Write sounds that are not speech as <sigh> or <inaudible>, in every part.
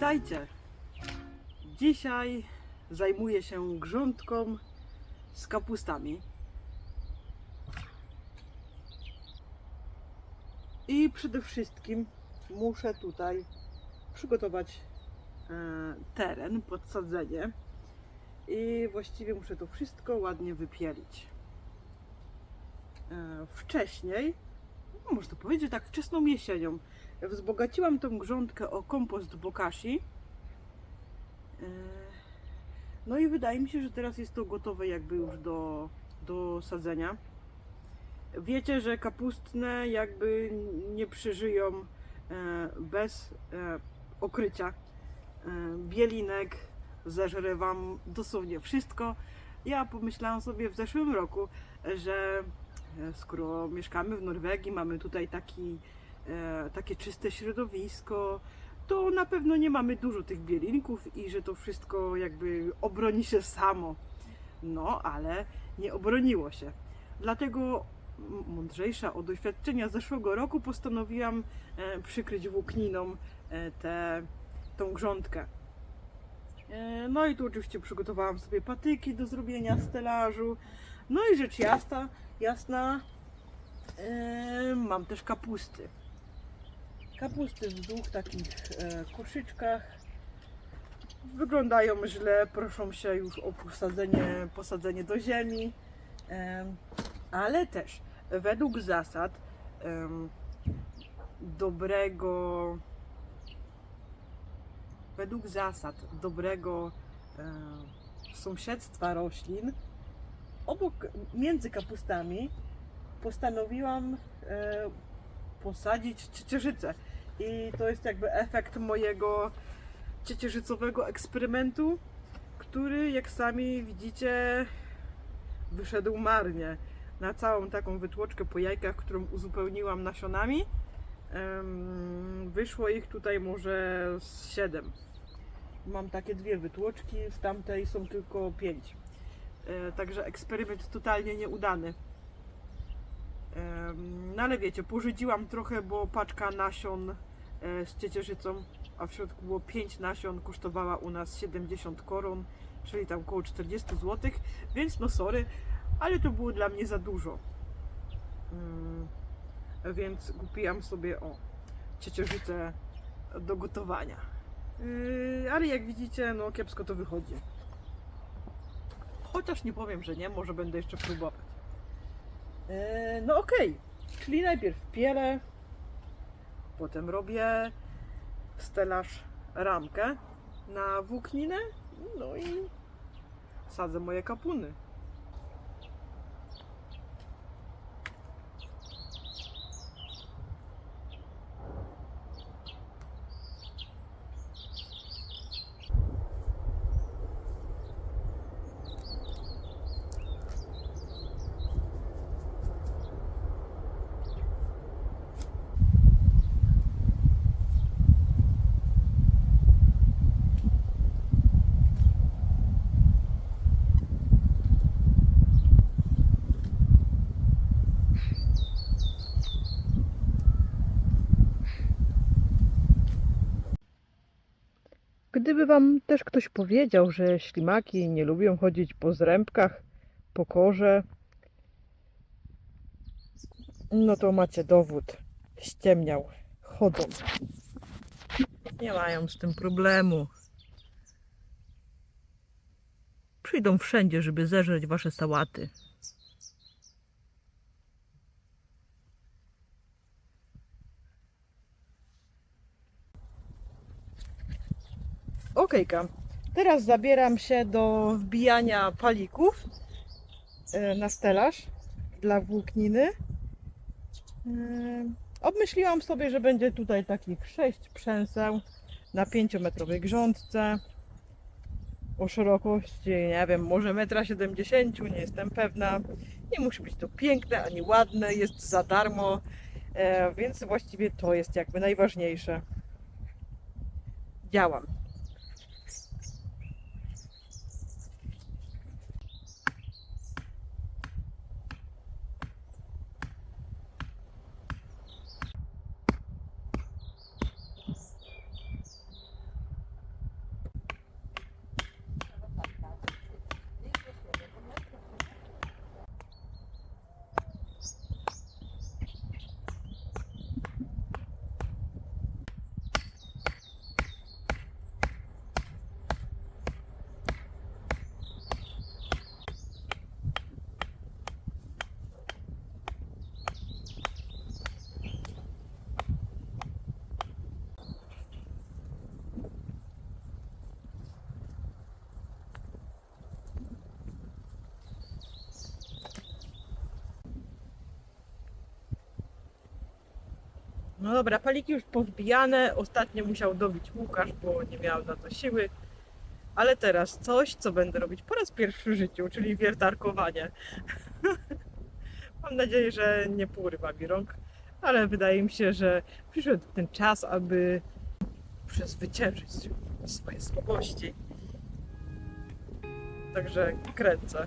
Witajcie! Dzisiaj zajmuję się grządką z kapustami. I przede wszystkim muszę tutaj przygotować e, teren, podsadzenie. I właściwie muszę to wszystko ładnie wypielić. E, wcześniej, no można powiedzieć tak wczesną jesienią, wzbogaciłam tą grządkę o kompost bokashi. E, No i wydaje mi się, że teraz jest to gotowe jakby już do, do sadzenia. Wiecie, że kapustne jakby nie przeżyją e, bez e, okrycia. Bielinek zeżre Wam dosłownie wszystko. Ja pomyślałam sobie w zeszłym roku, że skoro mieszkamy w Norwegii, mamy tutaj taki, takie czyste środowisko, to na pewno nie mamy dużo tych bielinków i że to wszystko jakby obroni się samo. No, ale nie obroniło się. Dlatego mądrzejsza od doświadczenia zeszłego roku postanowiłam e, przykryć włókniną e, tę tą grządkę. E, No i tu oczywiście przygotowałam sobie patyki do zrobienia stelażu. No i rzecz jasna, jasna e, mam też kapusty. Kapusty w dwóch takich e, koszyczkach. Wyglądają źle, proszą się już o posadzenie, posadzenie do ziemi. Em, ale też według zasad em, dobrego według zasad dobrego e, sąsiedztwa roślin obok, między kapustami postanowiłam e, posadzić ciecierzycę. I to jest jakby efekt mojego ciecierzycowego eksperymentu, który jak sami widzicie wyszedł marnie. Na całą taką wytłoczkę po jajkach, którą uzupełniłam nasionami, wyszło ich tutaj może z 7. Mam takie dwie wytłoczki, w tamtej są tylko 5. E, także eksperyment totalnie nieudany. No ale wiecie, pożydziłam trochę, bo paczka nasion z ciecierzycą, a w środku było 5 nasion, kosztowała u nas 70 koron, czyli tam około 40 zł, więc no sorry, ale to było dla mnie za dużo. Mm, Więc kupiłam sobie o ciecierzycę do gotowania. Yy, ale jak widzicie, no kiepsko to wychodzi. Chociaż nie powiem, że nie, może będę jeszcze próbować. Yy, no okej, czyli najpierw pielę, potem robię stelaż ramkę na włókninę, no i sadzę moje kapuny. Gdyby wam też ktoś powiedział, że ślimaki nie lubią chodzić po zrębkach, po korze, no to macie dowód. Ściemniał. Chodzą. Nie mają z tym problemu. Przyjdą wszędzie, żeby zeżreć wasze sałaty. Teraz zabieram się do wbijania palików e, na stelaż dla włókniny. E, Obmyśliłam sobie, że będzie tutaj takich 6 przęseł na 5-metrowej grządce o szerokości, nie wiem, może 1,70 m, nie jestem pewna. Nie musi być to piękne ani ładne, jest za darmo, e, więc właściwie to jest jakby najważniejsze. Działam. No dobra, paliki już powbijane. Ostatnio musiał dobić Łukasz, bo nie miał na to siły. Ale teraz coś, co będę robić po raz pierwszy w życiu, czyli wiertarkowanie. <laughs> Mam nadzieję, że nie porywa mi rąk, ale wydaje mi się, że przyszedł ten czas, aby przezwyciężyć swoje słabości. Także kręcę.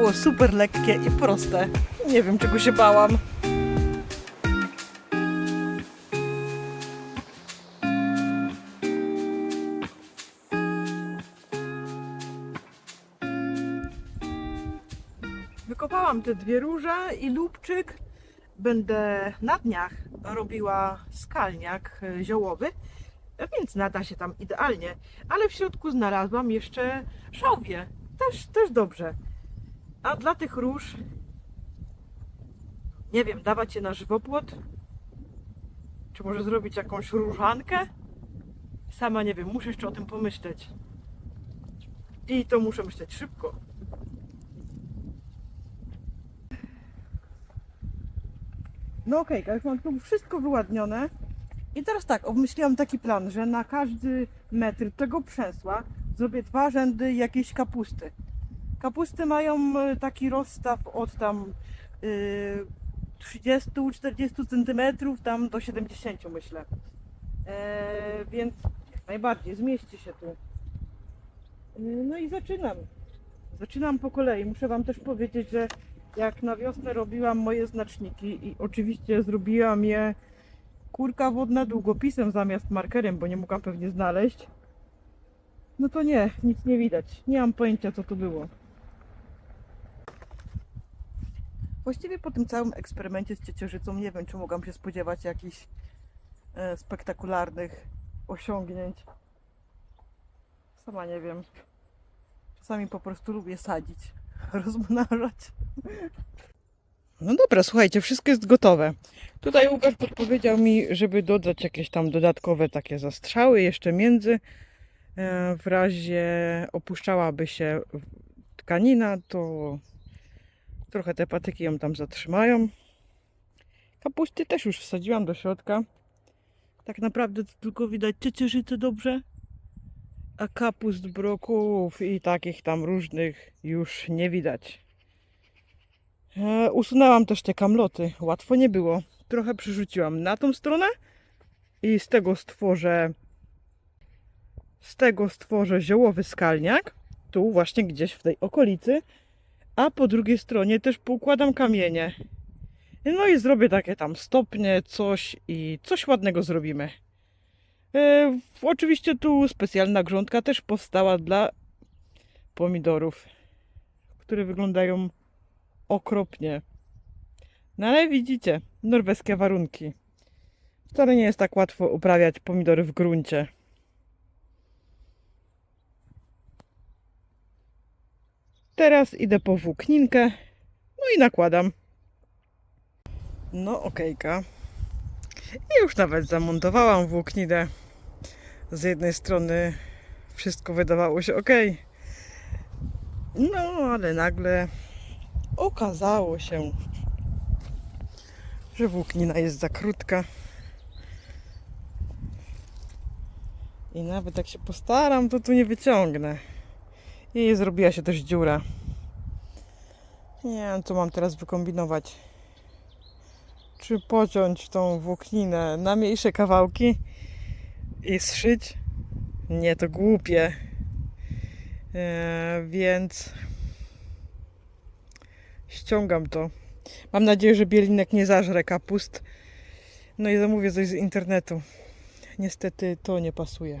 Było super lekkie i proste. Nie wiem, czego się bałam. Wykopałam te dwie róże i lubczyk. Będę na dniach robiła skalniak e, ziołowy, więc nada się tam idealnie. Ale w środku znalazłam jeszcze szałwię. Też, też dobrze. A dla tych róż, nie wiem, dawać je na żywopłot? Czy może zrobić jakąś różankę? Sama nie wiem, muszę jeszcze o tym pomyśleć. I to muszę myśleć szybko. No okej, okay, już mam tu wszystko wyładnione. I teraz tak, obmyśliłam taki plan, że na każdy metr tego przęsła zrobię dwa rzędy jakiejś kapusty. Kapusty mają e, taki rozstaw od tam y, 30-40 cm tam do 70 myślę. E, więc najbardziej zmieści się tu. E, No i zaczynam. Zaczynam po kolei. Muszę Wam też powiedzieć, że jak na wiosnę robiłam moje znaczniki i oczywiście zrobiłam je kurka wodna długopisem zamiast markerem, bo nie mogłam pewnie znaleźć. No to nie, nic nie widać. Nie mam pojęcia co to było. Właściwie po tym całym eksperymencie z ciecierzycą nie wiem, czy mogłam się spodziewać jakichś e, spektakularnych osiągnięć. Sama nie wiem. Czasami po prostu lubię sadzić, <laughs> rozmnażać. No dobra, słuchajcie, wszystko jest gotowe. Tutaj Łukasz podpowiedział mi, żeby dodać jakieś tam dodatkowe takie zastrzały jeszcze między. E, W razie opuszczałaby się tkanina, to trochę te patyki ją tam zatrzymają. Kapusty też już wsadziłam do środka. Tak naprawdę to tylko widać ciecierzycę dobrze. A kapust, brokułów i takich tam różnych już nie widać. E, usunęłam też te kamloty. Łatwo nie było. Trochę przerzuciłam na tą stronę i z tego stworzę z tego stworzę ziołowy skalniak. Tu właśnie gdzieś w tej okolicy. A po drugiej stronie też poukładam kamienie. No i zrobię takie tam stopnie, coś i coś ładnego zrobimy. E, oczywiście tu specjalna grządka też powstała dla pomidorów, które wyglądają okropnie. No ale widzicie, norweskie warunki. Wcale nie jest tak łatwo uprawiać pomidory w gruncie. Teraz idę po włókninkę, no i nakładam. No okejka. I już nawet zamontowałam włókninę. Z jednej strony wszystko wydawało się ok. No ale nagle okazało się, że włóknina jest za krótka. I nawet jak się postaram, to tu nie wyciągnę. I zrobiła się też dziura. Nie wiem, co mam teraz wykombinować. Czy pociąć tą włókninę na mniejsze kawałki i zszyć? Nie, to głupie. Eee, więc ściągam to. Mam nadzieję, że bielinek nie zażre kapust. No i zamówię coś z internetu. Niestety to nie pasuje.